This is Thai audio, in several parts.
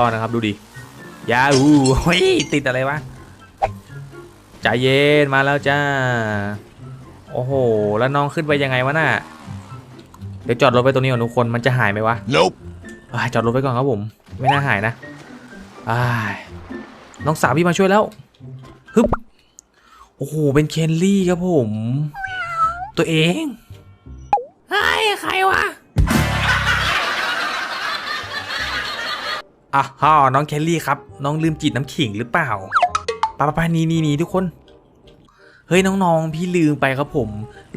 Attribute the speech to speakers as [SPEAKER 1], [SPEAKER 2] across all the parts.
[SPEAKER 1] รอดนะครับดูดิยาอูเฮ้ยติดอะไรวะใจเย็นมาแล้วจ้า โอ้โห แล้วน้องขึ้นไปยังไงวะน่ะ เดี๋ยวจอดรถไปตรงนี้ก่อนทุกคน มันจะหายไหมวะ
[SPEAKER 2] Nope.
[SPEAKER 1] อ่าจอดรถไปก่อนครับผม ไม่น่าหายนะอ่าน้องสาวพี่มาช่วยแล้วฮึบโอ้โห เป็นเคนลี่ครับผม ตัวเองไอ้ย ใครวะ อะฮ่อน้องแคลลี่ครับ น้องลืมจีดน้ำขิงหรือเปล่าปะปะปะนี่นี่นี่ทุกคน เฮ้ยน้องๆ พี่ลืมไปครับผม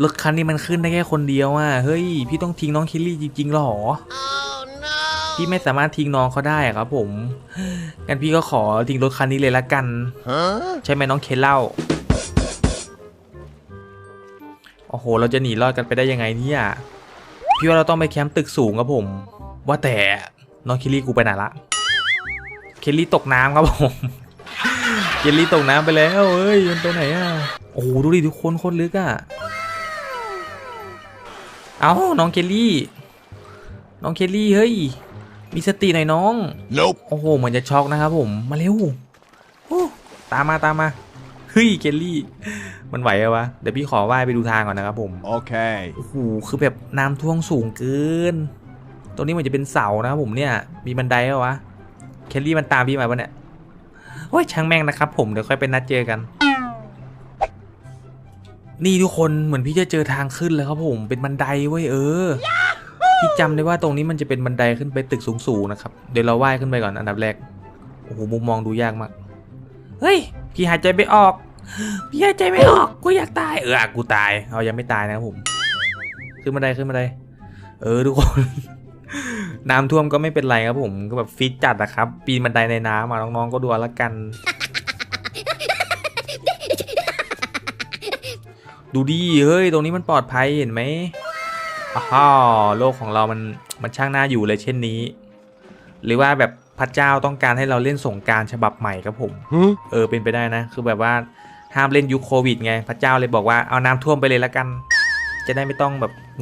[SPEAKER 1] รถคันนี้มันขึ้นได้แค่คนเดียวอะ เฮ้ย พี่ต้องทิ้งน้องแคลลี่จริงๆหรอพี่ไม่สามารถทิ้งน้องเขาได้อะครับผมงั้นพี่ก็ขอทิ้งรถคันนี้เลยละกัน
[SPEAKER 2] Huh?
[SPEAKER 1] ใช่ไหมน้องเคนเล่า โอ้โห เราจะหนีรอดกันไปได้ยังไงเนี่ย พี่ว่าเราต้องไปแคมป์ตึกสูงครับผม ว่าแต่น้องเคลลี่กูไปไหนละ เคลลี่ตกน้ำครับผมเคลลี่ตกน้ำไปแล้วเอ้ยมันไปไหนอะโอ้โหดูดิทุกคนโคตรลึกอะเอ้าน้องเคลลี่ น้องเคลลี่เฮ้ยมีสติหน่อยน้อง
[SPEAKER 2] Nope.
[SPEAKER 1] โอ้โหเหมือนจะช็อกนะครับผมมาเร็วโอ้ตามมาตามมาเฮ้ยเกลลี่ มันไหวอะวะเดี๋ยวพี่ขอว่ายไปดูทางก่อนนะครับผม
[SPEAKER 2] Okay.
[SPEAKER 1] โอ้โหคือแบบน้ำท่วมสูงเกินตรงนี้มันจะเป็นเสานะครับผมเนี่ย มีบันไดเหรอวะ เคลลี่มันตามพี่มาปะเนี่ยโอ้ยช่างแม่งนะครับ ผมเดี๋ยวค่อยไปนัดเจอกัน นี่ทุกคนเหมือนพี่จะเจอทางขึ้นแล้วครับผมเป็นบันไดเว้ยเออพี่จำได้ว่าตรงนี้มันจะเป็นบันไดขึ้นไปตึกสูงๆนะครับเดี๋ยวเราว่ายขึ้นไปก่อนอันดับแรกโอ้โหมุมมองดูยากมากเฮ้ยพี่หายใจไม่ออกพี่หายใจไม่ออกกูอยากตายเออกูตายเอายังไม่ตายนะครับผม ขึ้นบันไดขึ้นบันไดเออทุกคน น้ำท่วมก็ไม่เป็นไรครับผมก็แบบฟิตจัดนะครับ ปีนบันไดในน้ำมาน้องๆก็ดูเอาละกัน ดูดิเฮ้ย ตรงนี้มันปลอดภัยเห็นไหมอ้าวโลกของเรามันมันช่างน่าอยู่เลยเช่นนี้ หรือว่าแบบพระเจ้าต้องการให้เราเล่นสงกรารฉบับใหม่ครับผม
[SPEAKER 2] Huh?
[SPEAKER 1] เออเป็นไปได้นะ คือแบบว่าห้ามเล่นยุคโควิดไงพระเจ้าเลยบอกว่าเอาน้ำท่วมไปเลยละกัน จะได้ไม่ต้องแบบหงุด